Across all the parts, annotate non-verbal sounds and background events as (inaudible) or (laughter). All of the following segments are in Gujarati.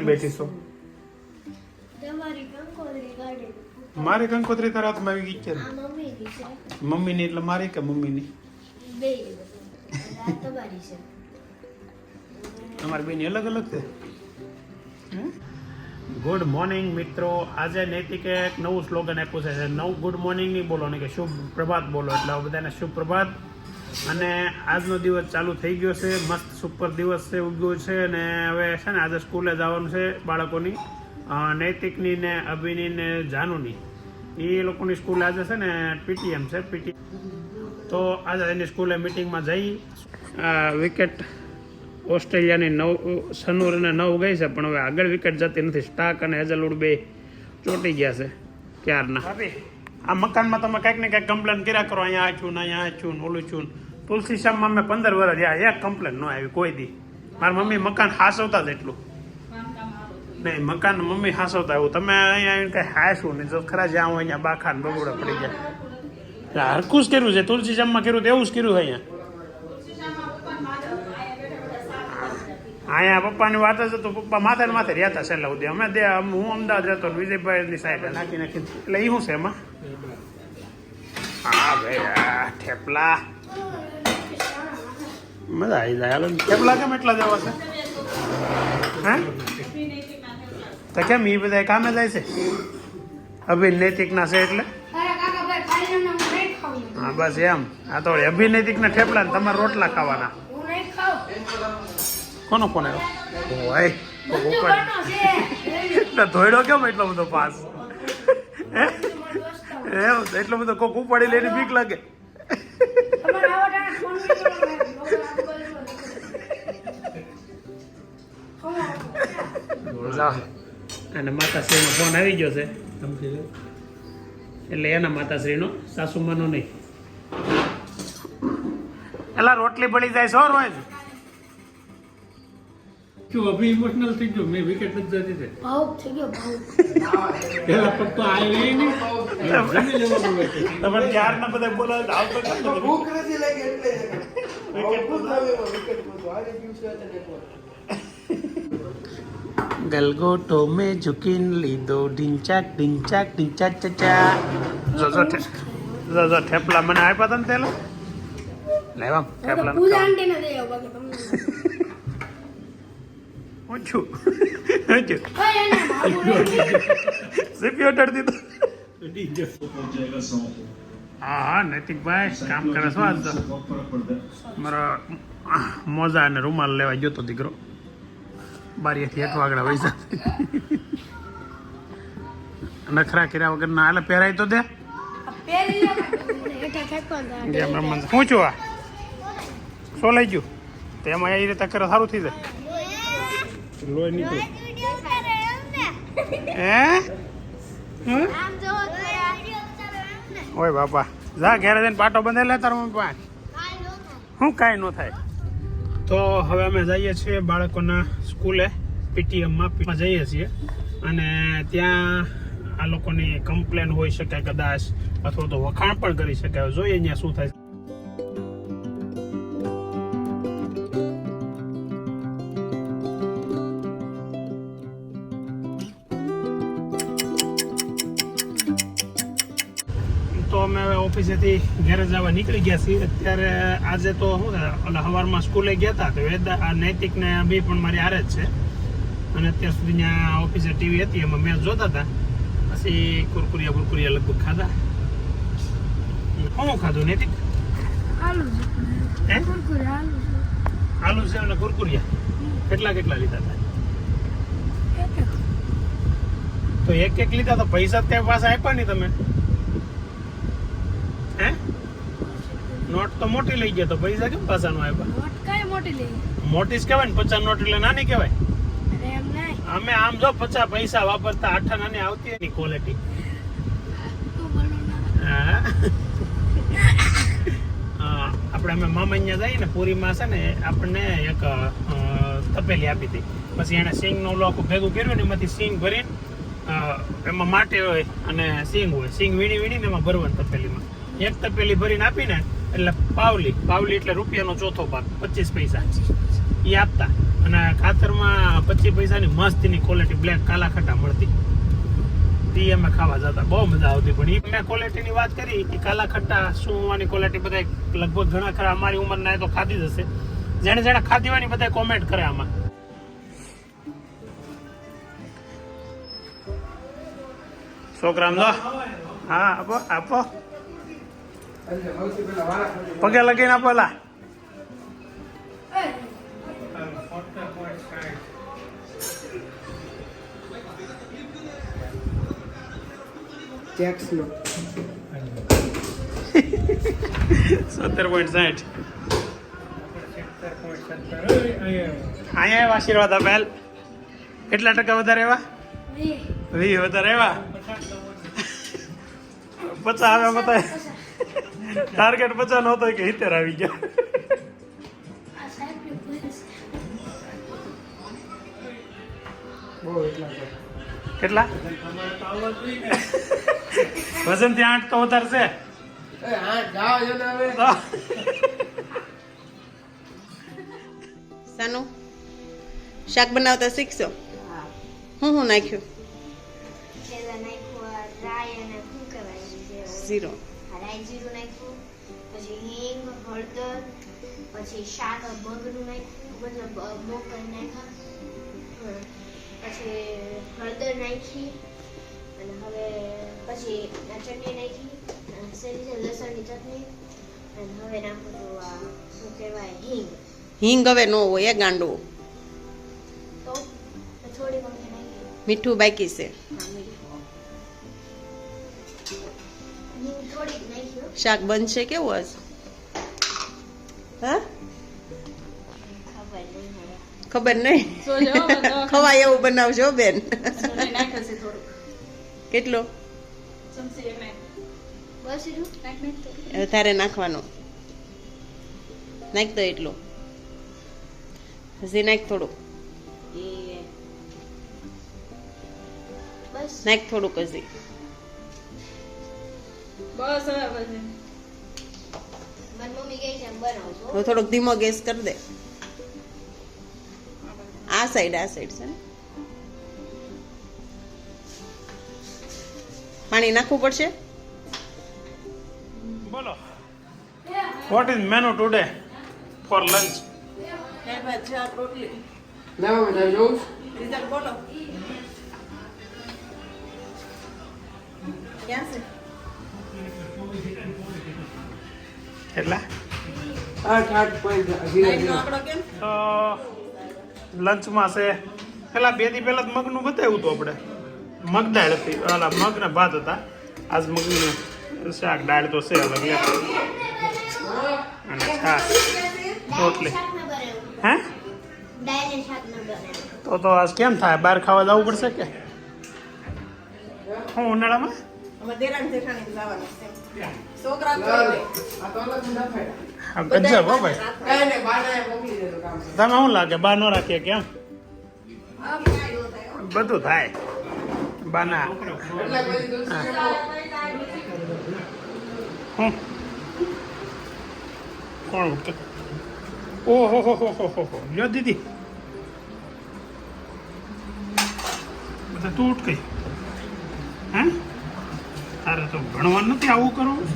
શું કરીને બેઠી છો તમારી કંકોત્રી કાઢી મારી કંકોત્રી તારા હાથમાં આવી ગઈ છે આ મમ્મીની છે મમ્મીની એટલે મારી કે મમ્મીની બે આ તમારી છે તમારી બેની અલગ અલગ છે ગુડ મોર્નિંગ મિત્રો આજે નૈતિકે એક નવું સ્લોગન આપ્યું છે નવું ગુડ મોર્નિંગ નહીં બોલો ને કે શુભ પ્રભાત બોલો એટલે હવે બધાને શુભ પ્રભાત અને આજનો દિવસ ચાલુ થઈ ગયો છે. મસ્ત સુપર દિવસ છે, ઉગ્યો છે અને હવે છે ને આજે સ્કૂલે જવાનું છે બાળકોની નૈતિકની ને અભિની ને જાનુની. એ લોકોની સ્કૂલ આજે છે ને પીટીએમ છે, પીટી તો આજે એની સ્કૂલે મિટિંગમાં જઈ વિકેટ ઓસ્ટ્રેલિયાની નવ સનુર અને નવ ગઈ છે, પણ હવે આગળ વિકેટ જતી નથી. સ્ટાક અને હેઝલવુડ બે ચોટી ગયા છે, ક્યારના? આ મકાનમાં તમે કંઈક ને કંઈક કમ્પ્લેન કર્યા કરો, અહીંયા આ છું અહીંયા આ છું ઓલું છું તુલસી શ્યામમાં મેં પંદર વર્ષ રહ્યા એક કમ્પ્લેન ન આવી, કોઈ દી. મારી મમ્મી મકાન હાસવતા જ એટલું. નહીં, મકાન મમ્મી હાસવતા એવું. તમે અહીંયા કંઈ હાસવું નહીં. જો ખરા જ્યાં હું અહીંયા બાખા ને બગોડા પડી ગયા. હરખું જ કર્યું છે. તુલસી શ્યામમાં કર્યું તો એવું જ કર્યું અહીંયા. અહીંયા પપ્પાની વાત જ તો પપ્પા માથે માથે રહેતા છેલ્લા સુધી. અમે તે હું અમદાવાદ રહેતો વિજયભાઈની સાઈડ નાખી નાખી એટલે એ શું છે એમાં? હા ભાઈ આ થેપલા. મજા આવી જાય હાલો. થેપલા કેમ એટલા દેવા છે? હે? તો કેમ એ બધા કામે જાય છે? અભિનૈતિકના છે એટલે? હું બસ એમ. આ તો અભિનૈતિકના થેપલા ને તમારે રોટલા ખાવાના. કોનો ફોન આવ્યો? એટલે ધોયડો કેમ એટલો બધો પાસ? હે? એમ એટલો બધો કોક ઉપાડી લઈને બીક લાગે. અને માતાશ્રીનો ફોન આવી ગયો છે. એટલે એના માતાશ્રીનો સાસુમાનો નહીં. એલા રોટલી પડી જાય છો રોજ. શું અભી ઇમોશનલ થઈ ગયો? મેં વિકેટ જ જતી છે ભાવુક થઈ ગયો ભાવુક. પેલા પપ્પા આવી નહીં. જમી લેવાનું હોય છે. તમે ના બધા બોલાવે આવતો નથી? ભૂખ નથી લાગી એટલે. ગલગોટો મેં ઝુકીન લીધો. ઢીંચાક ઢીંચાક ઢીંચાક ચચા. જોજો જો ઠે- જો જો થેપલા મને આપ્યા તને તેલો તેલા લેવા થેપલા પૂજા આંટીને દઈ આવો બાકી તમને. ઊંચું ઊંચું ઓય એને બાબુ રે. સીપી અટાડી દીધો હા હા નૈતિકભાઈ કામ કરે છો આજ મારા મોજા અને રૂમાલ લેવા ગયો તો દીકરો. બારીએથી હેઠ વાગડા પૈસા નખરા કર્યા વગર ના હાલે પહેરાય તો દે. શું છું આ. શું લઈ ગયું? તેમાં એ રીતે કરે સારું થઈ જાય. લોહી નીકળે હે હમ? ઓય બાપા જા ઘેરે જઈને પાટો બંધે લે તારો મમ્મી પાસે. શું કાંઈ ન થાય. તો હવે અમે જઈએ છીએ બાળકોના સ્કૂલે પીટીએમમાં જઈએ છીએ. અને ત્યાં આ લોકોની કમ્પ્લેન હોઈ શકે કદાચ અથવા તો વખાણ પણ કરી શકે જોઈએ અહીંયા શું થાય. અમે હવે ઓફિસેથી ઘેરે જવા નીકળી ગયા છીએ. અત્યારે આજે તો ઓલા સવારમાં સ્કૂલે ગયા હતા તો વેદા આ નૈતિક ને બે પણ મારી આરે જ છે. અને અત્યાર સુધી ત્યાં ઓફિસે ટીવી હતી એમાં મેચ જોતા હતા. પછી કુરકુરિયા કુરકુરિયા લગભગ ખાધા. શું ખાધું નૈતિક? આલુ છે. સેવ અને કુરકુરિયા. કેટલા કેટલા લીધા હતા. તો એક એક લીધા તો પૈસા તે પાસે આપ્યા નહીં તમે હે નોટ તો મોટી લઈ ગયા તો પૈસા કેમ પાછા નો આવ્યા નોટ મોટી લઈ? મોટી કહેવાય ને પચાસ નોટ એટલે નાની કહેવાય. અમે આમ જો પચાસ પૈસા વાપરતા આઠા નાની આવતી એની ક્વોલિટી આપણે અમે મામા અહીંયા જઈએ ને પૂરીમાં છે ને આપણને એક તપેલી આપી હતી. પછી એને સિંગનો લોકો ભેગું કર્યું ને એમાંથી સિંગ ભરીને એમાં માટી હોય અને સિંગ હોય. સિંગ વીણી વીણીને એમાં ભરવાનું તપેલીમાં. એક તપેલી ભરીને આપીને એટલે પાવલી પાવલી એટલે રૂપિયાનો ચોથો ભાગ, પચીસ પૈસા. એ આપતા. અને ખાતરમાં પચીસ પૈસાની મસ્તીની ક્વોલિટી બ્લેક કાલા ખટા મળતી. તે અમે ખાવા જતા. બહુ મજા આવતી. પણ એ મેં ક્વોલિટીની વાત કરી એ કાલા ખટ્ટા હોવાની ક્વોલિટી બધા લગભગ ઘણા ખરા. અમારી ઉંમરના તો ખાધી જ હશે. જેણે જેણે ખાધી હોય બધા કોમેન્ટ કરે આમાં. છોકરામ દો હા, આપો આપો એટલે સૌથી પહેલા વાળા ખોલી. પગે લગીને આપોલા સત્તર પોઈન્ટ સાઠ. અહીંયા આશીર્વાદ આપેલ. કેટલા ટકા વધારે એવા? વી. વધારે એવા? પચાસ આવે બતાય. ટાર્ગેટ પચાસ નહોતો કે હિતેર આવી ગયા. કેટલા? વજન ત્યાં આઠ તો વધારશે સાનું શાક બનાવતા શીખશો? હું. હું નાખ્યું? પેલા જીરું નાખ્યું પછી હિંગ હળદર પછી શાક મગનું નાખ્યું મતલબ મગ કરી નાખ્યા. પછી હળદર નાખી અને હવે પછી ચટણી નાખી સેની છે લસણની ચટણી અને હવે નાખું છું આ શું કહેવાય હિંગ. હિંગ હવે ન હોય એ ગાંડો. તો થોડી મીઠું બાકી છે. હા શાક બનશે કેવું હશે? હા? ખબર નહીં. હવે ખબર નહીં (laughs) ખવાય એવું બનાવજો બેન. કેટલો? તારે નાખવાનો. નાખ દો એટલું. હજી નાખ થોડુંક. નાખ થોડુંક હજી. મારી હવે છે. હવે થોડોક ધીમો ગેસ કરી દે. આ સાઈડ આ સાઈડ છે ને. પાણી નાખવું પડશે? બોલો. What is menu today for lunch ક્યાં મમ્મી કેટલા લંચમાં છે. પેલા બે દી પહેલા તો મગનું બતાવ્યું હતું આપણે. મગ દાળ હતી. ઓલા મગ ને ભાત હતા. આજ મગની શાક દાળ તો છે અલગ અને છાશ રોટલી. શાક હે? તો તો આજ કેમ થાય? બહાર ખાવા જવું પડશે કે? હું ઉનાળામાં? છોકરા આ તો અલગ ના થાય ગજબ હો ભાઈ. કાંઈ નહીં બાનાએ મોકલી દેજો કામ. તમે શું લાગે બા નો રાખીએ કેમ બધું થાય. બાના. એટલે પછી હું. કોણ? ઓહો હો હો હો હો હો. લ્યો દીદી. બધા તું ઉઠ ગઈ. હે? તારે તો ભણવાનું નથી આવું કરવું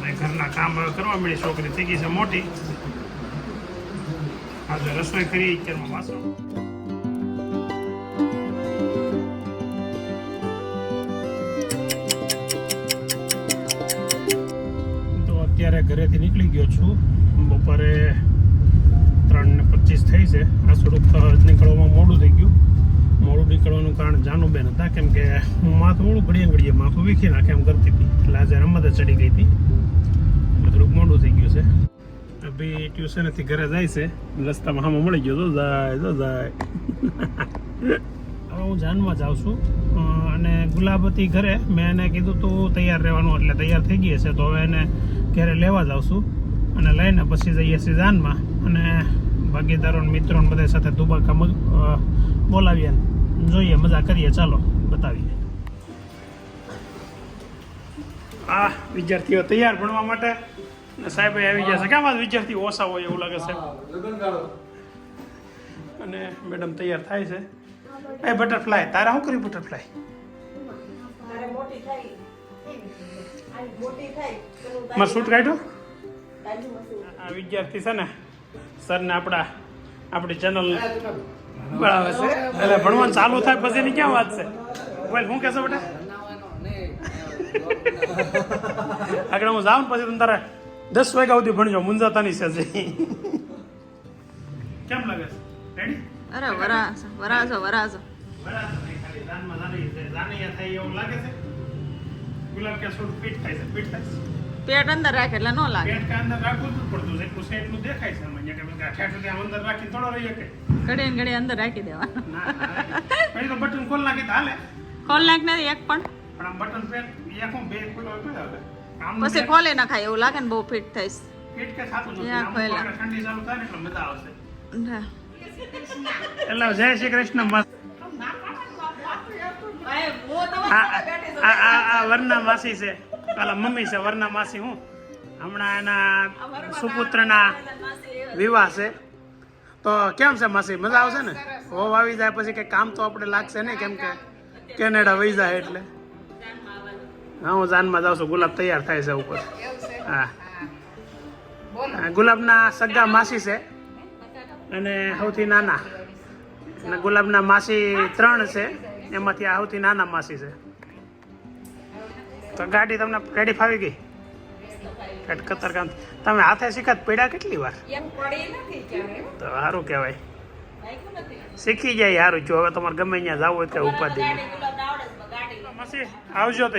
અને ઘરના કામ હવે કરવા મળી છોકરી થઈ ગઈ છે મોટી. આજે રસોઈ કરી અત્યારમાં વાસણ. તો અત્યારે ઘરેથી નીકળી ગયો છું. બપોરે ત્રણ ને પચીસ થઈ છે. આ થોડુંક નીકળવામાં મોડું થઈ ગયું. મોડું નીકળવાનું કારણ જાનુબેન હતા, કેમ કે હું માથું ઓળું ઘડીએ ઘડીએ માથું વીખી નાખે એમ કરતી હતી. એટલે આજે રમત ચડી ગઈ હતી. એટલે થોડુંક મોડું થઈ ગયું છે. અભી ટ્યુશનેથી ઘરે જાય છે. રસ્તામાં હામાં મળી ગયો, તો જાય તો જાય. હવે હું જાનમાં જાઉં છું. અને ગુલાબ હતી ઘરે મેં એને કીધું તું તૈયાર રહેવાનું એટલે તૈયાર થઈ ગઈ છે તો હવે એને ઘરે લેવા જાઉં છું. અને લઈને પછી જઈએ છીએ જાનમાં. અને ભાગીદારો મિત્રો બધા સાથે મગ બોલાવીએ જોઈએ, મજા કરીએ. ચાલો, બતાવીએ. આ વિદ્યાર્થીઓ તૈયાર ભણવા માટે. ને સાહેબ આવી ગયા છે. કેમ આ વિદ્યાર્થી ઓછા હોય એવું લાગે છે? અને મેડમ તૈયાર થાય છે. એ બટરફ્લાય તારા શું કર્યું બટરફ્લાય? તારે મોટી થાય. આ મોટી થાય. પેલું મારે શૂટ કાઢ્યો? આ વિદ્યાર્થી છે ને સરને આપણા આપણી ચેનલ બરાબર છે. એટલે ભણવાનું ચાલુ થાય પછી એની ક્યાં વાત છે? બોલ શું કહેશો બેટા? આગળ હું જાઉં પછી તમે તારે દસ વાગ્યા સુધી ભણજો મુંજાતાની છે. કેમ લાગે છે? રેડી અરે વરાસો વરાસો વરાસો ખાલી જાની. થાય એવું લાગે છે? ગુલાબ કે છોડ પીઠ થાય છે પીઠ થાય છે. પેટ અંદર રાખે એટલે ન લાગે. પેટ અંદર રાખવું જ પડતું છે એટલું એટલું દેખાય છે મને કે ઠેઠ સુધી અંદર રાખી થોડો રહી શકે. ઘડીએ ને ઘડીએ અંદર રાખી દેવા ના ના પછી તો બટન ખોલ નાખે તો હાલે. ખોલ નાખ નથી એક પણ. પણ આમ બટન પેન પછી ખોલે ના ખાય એવું લાગે ને બહુ ફિટ થઈશ. ફિટ કે ખાતું નથી. ઠંડી ચાલુ થાય ને એટલે મજા આવશે. એટલે જય શ્રી કૃષ્ણ મસ્ત આ આ આ આ વરના માસી છે. પેલા મમ્મી છે વરના માસી હું. હમણાં એના સુપુત્રના વિવાહ છે. તો કેમ છે માસી? મજા આવશે ને? હોવ આવી જાય પછી કઈ કામ તો આપણે લાગશે ને કેમ કે કેનેડા વહી જાય એટલે. હા હું જાનમાં જાઉં છું. ગુલાબ તૈયાર થાય છે ઉપર. હા. ગુલાબના સગા માસી છે. અને સૌથી નાના. અને ગુલાબના માસી ત્રણ છે. એમાંથી આ સૌથી નાના માસી છે. તો ગાડી તમને ગાડી ફાવી ગઈ? કટ કતર કામ તમે હાથે શીખાત પડ્યા કેટલી વાર? તો સારું કહેવાય. શીખી જાય સારું. જો હવે તમારે ગમે ત્યાં જવું હોય તો ઉપાધિ આવજો તો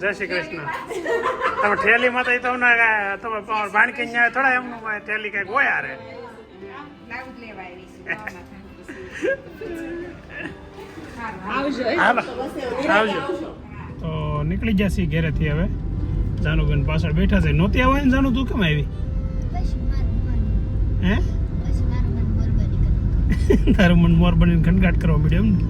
જય શ્રી કૃષ્ણ. તમે ઠેલીમાં તો તમને તમે ભાણકી ત્યાં થોડા એમનું હોય ઠેલી કંઈક હોય આરે. હાલો. આવજો. તો નીકળી જશે ઘેરેથી હવે. જાનુબેન પાછળ બેઠા છે. નહોતી ને જાનુ તું કેમ આવી? હે પછી મન તારું મન મોર બનીને ખંડગાટ કરવા મળ્યો એમ ને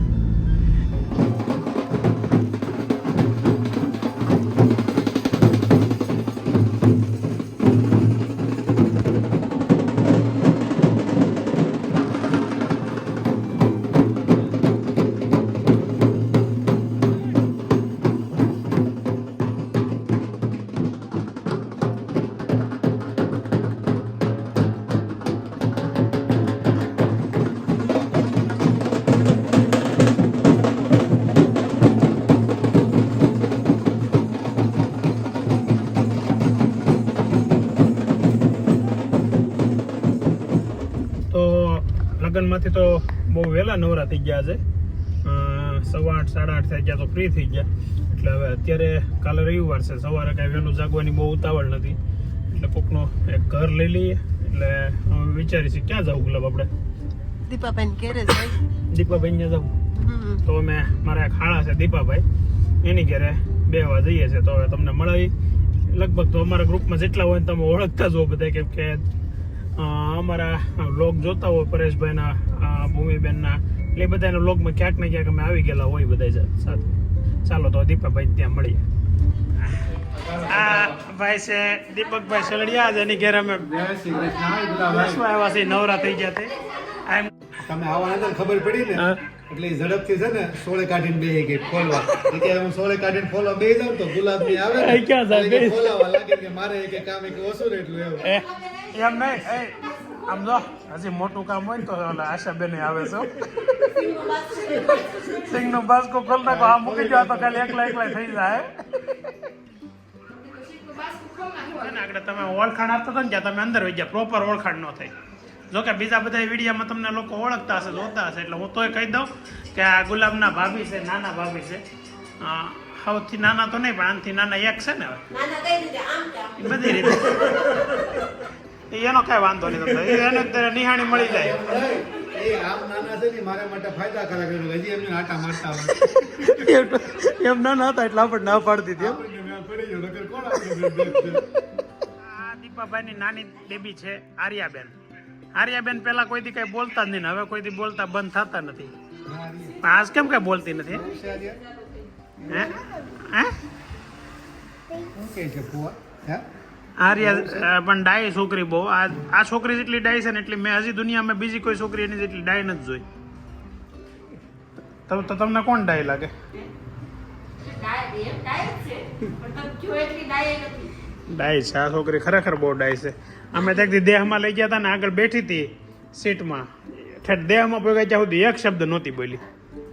લગ્નમાંથી તો બહુ વહેલા નવરા થઈ ગયા છે. સવા આઠ સાડા આઠ થઈ ગયા તો ફ્રી થઈ ગયા. એટલે હવે અત્યારે કાલે રવિવાર છે. સવારે કાંઈ વહેલું જાગવાની બહુ ઉતાવળ નથી. એટલે કોકનો એક ઘર લઈ લઈએ. એટલે અમે વિચારી છીએ ક્યાં જવું ગુલાબ આપણે. દીપાબેન ઘેરે દીપાભાઈ ને જવું તો અમે મારા એક ખાણા છે દીપાભાઈ. એની ઘરે બેહવા જઈએ છે. તો હવે તમને મળાવી. લગભગ તો અમારા ગ્રુપમાં જેટલા હોય ને તમે ઓળખતા જ હો બધા. કેમ કે અમારા બ્લોગ જોતા હોય પરેશભાઈના ભૂમિબેનના. એટલે એ બધાના બ્લોગમાં ક્યાંક ને ક્યાંક અમે આવી ગયેલા હોય બધા જ સાથે. ચાલો તો દીપાભાઈ ત્યાં મળીએ. આ ભાઈ છે દીપકભાઈ સલડિયા જેની ઘેર અમે આવ્યા છે નવરા થઈ ગયા તે તમે આવા અંદર ખબર પડી ને? એટલે ઝડપથી છે ને સોળે કાઢીને બે ગઈ ખોલવા. કે હું સોળે કાઢીને ખોલવા બે જાઉં તો ગુલાબની? આવે ક્યાં જાય? ખોલાવા લાગે કે મારે એક કામ એક ઓછું એટલું એવું એમ નહીં એ આમ જો હજી મોટું કામ હોય ને તો ઓલા આશાબેન આવે છે. સિંગ નો બાસ્કો ખોલ નાખો આ મૂકી જવા તો ખાલી એકલા એકલા થઈ જાય. આગળ તમે ઓળખાણ આપતા હતા ને જ્યાં તમે અંદર વહી ગયા પ્રોપર ઓળખાણ ન થઈ જોકે બીજા બધા વિડીયોમાં તમને લોકો ઓળખતા હશે જોતા હશે એટલે હું તોય કહી દઉં કે આ ગુલાબના ભાભી છે નાના ભાભી છે. સૌથી નાના તો નહીં પણ આનાથી નાના એક છે ને હવે. બધી રીતે. એનો કઈ વાંધો નહીં તમને એને અત્યારે નિહાણી મળી જાય. એમ એ આમ નાના છે ને મારા માટે ફાયદાકારક હજી એમને આટા મારતા હોય. એમ ના ના હતા એટલે આપણે ના પાડી દીધી આ દીપાભાઈની નાની બેબી છે આર્યાબેન. આર્યાબેન પેલા કોઈથી કઈ બોલતા જ નહીં હવે કોઈથી બોલતા બંધ થતા નથી. આજ કેમ કઈ બોલતી નથી? હે હે? શું કહે છે ફુવા? હે? આ પણ ડાય છોકરી બહુ. આ આ છોકરી જેટલી ડાય છે ને એટલી મેં હજી દુનિયામાં બીજી કોઈ છોકરી એની જેટલી ડાય નથી જોઈ. તો તો તમને કોણ ડાય લાગે? ડાય છે, આ છોકરી ખરેખર બહુ ડાય છે. અમે ત્યાંથી દેહમાં લઈ ગયા હતા ને આગળ બેઠી હતી સીટમાં. ઠેઠ દેહમાં પહોંચ્યા ત્યાં સુધી એક શબ્દ નહોતી બોલી.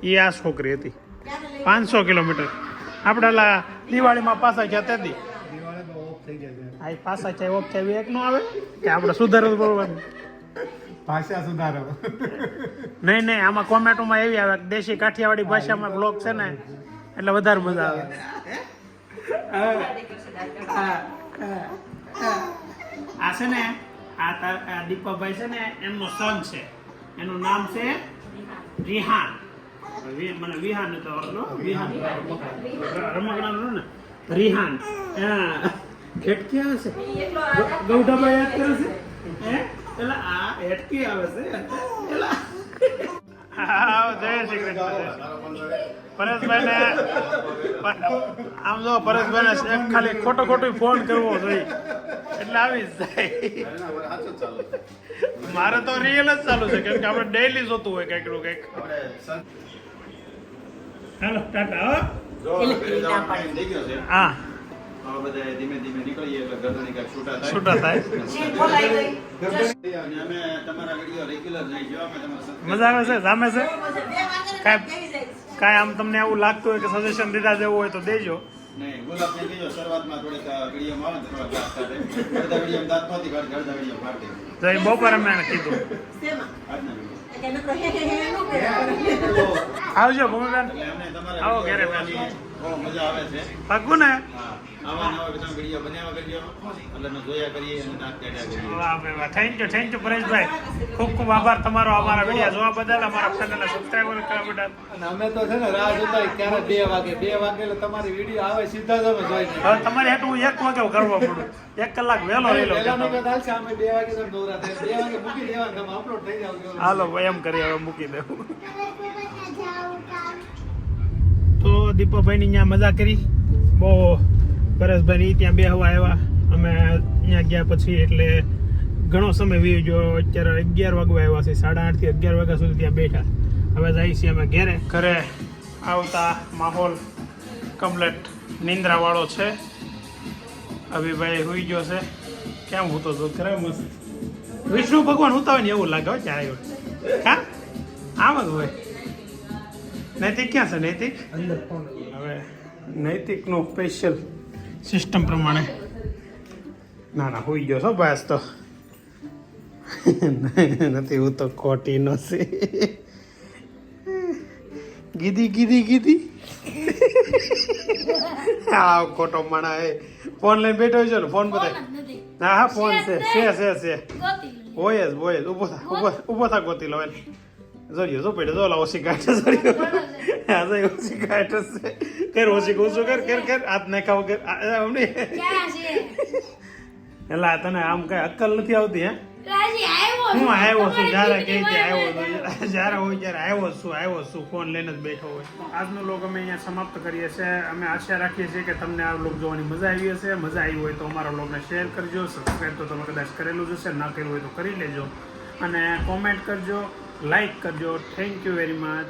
એ આ છોકરી હતી. પાંચસો કિલોમીટર. આપણે દિવાળીમાં પાછા ગયા ત્યાંથી દિવાળી ઓફ થઈ છે. આ પાસા ચાય ઓફ ચાય એક નો આવે કે આપણે સુધારવું બોલવાનું ભાષા સુધારો નહીં નહીં આમાં કોમેન્ટોમાં એવી આવે કે દેશી કાઠિયાવાડી ભાષામાં બ્લોગ છે ને એટલે વધારે મજા આવે. આ છે ને આ દીપકભાઈ છે ને એમનો સન છે. એનું નામ છે રિહાન. મને વિહાન તો વિહાન. રમકડાનું ને? રિહાન. હા. હેટ ક્યાં છે ગૌઢાભાઈ યાદ કરે છે? હે? એલા આ હેટકી આવે છે? એલા જય શ્રી કૃષ્ણ આમ જો પરેશભાઈ ને એક ખાલી ખોટો ખોટું ફોન કરવો જોઈએ. એટલે આવી જ જાય. મારે તો રિયલ જ ચાલુ છે કેમ કે આપણે ડેઈલી જોતું હોય કંઈકનું કંઈક. હાલો ટાટા હો. હા ધીમે ધીમે નીકળીએ એટલે ગરદની કાંઈક છૂટા થાય છૂટા થાય અમે તમારા વીડિયો રેગ્યુલર જોઈ જો અમે તમારા મજા આવે છે સામે છે કાંઈ કાંઈ આમ તમને એવું લાગતું હોય કે સજેશન દીધા જેવું હોય તો દેજો નહીં ગુલાબને કીધો શરૂઆતમાં થોડીક વિડીયોમાં આવે ને થોડા દાંત કાઢે અડધા વીડિયો દાંત નહોતી કાઢી અડધા વીડિયો કાઢી તો એ બપોરે મેં કીધું આવજો ભૂમિબેન આવો ઘેરે મજા આવે છે પાકું ને હા આવા નવા બધા વીડિયો બનાવ્યા કરજો એટલે અમે જોયા કરીએ અને દાંત કાઢ્યા કરીએ. વાહ ભાઈ વાહ. થેન્ક યુ થેન્ક યુ પરેશભાઈ. ખૂબ ખૂબ આભાર તમારો અમારા વીડિયો જોવા બદલ અમારા ચેનલને સબસ્ક્રાઈબર કરવા બદલ. અને અમે તો છે ને રાહ જોતા હોય ક્યારે બે વાગે બે વાગે એટલે તમારી વીડિયો આવે સીધા જ અમે જોઈ હવે તમારી હું એક વાગે કરવા પડું. એક કલાક વહેલો રહેલો ચાલશે, અમે બે વાગે તો દોરા થાય. બે વાગે મૂકી દેવાના, તમે upload થઈ જાવ. હાલો ભાઈ એમ કરી હવે મૂકી દેવું તો દીપકભાઈની ત્યાં મજા કરી? બહુ પરેશભાઈ ત્યાં બે હવા આવ્યા. અમે ત્યાં ગયા પછી એટલે ઘણો સમય વી ગયો. અત્યારે અગિયાર વાગવા આવ્યા છે. સાડા આઠથી અગિયાર વાગ્યા સુધી ત્યાં બેઠા. હવે જઈએ છીએ અમે ઘેરે. ઘરે આવતા માહોલ કમ્પ્લેટ નિંદ્રાવાળો છે. અભિભાઈ હુઈ ગયો છે. કેમ હું તો? જો ખરે મસ્ત. વિષ્ણુ ભગવાન હું હોય ને એવું લાગે હો ચારે હા? આમ જ હોય. નૈતિક ક્યાં છે? નૈતિક? હવે નૈતિકનો સ્પેશિયલ સિસ્ટમ પ્રમાણે. ના ના હોઈ ગયો છો બસ તો. નથી હું તો ખોટી નથી ગીધી ગીધી ગીધી. હા ખોટો માણા એ. ફોન લઈને બેઠો છે ને ફોન બધા ના હા હા ફોન છે છે છે છે. હોય જ હોય જ. ઊભો થા ઊભો ઊભો થા ગોતી લો એટલે જોજો જો પેડે જો લાવો ઓછી કાઢે જોજો હા જો ઓછી કાઢે છે. કર ઓછી કહું છું કર કર કર. હાથ નાખા વગર આ- આ અમને. એટલે આ તને આમ કઈ અક્કલ નથી આવતી હે? હું આવ્યો છું જ્યારે કહે છે આવ્યો છું જ્યારે હોય ત્યારે આવ્યો છું આવ્યો છું ફોન લઈને જ બેઠો હોય. આજનો લોક અમે અહીંયા સમાપ્ત કરીએ છીએ. અમે આશા રાખીએ છીએ કે તમને આ લોક જોવાની મજા આવી હશે. મજા આવી હોય તો અમારા લોગને શેર કરજો સબસ્ક્રાઈબ તો તમે કદાચ કરેલું જ હશે ના કર્યું હોય તો કરી લેજો. અને કોમેન્ટ કરજો લાઈક કરજો. Thank you very much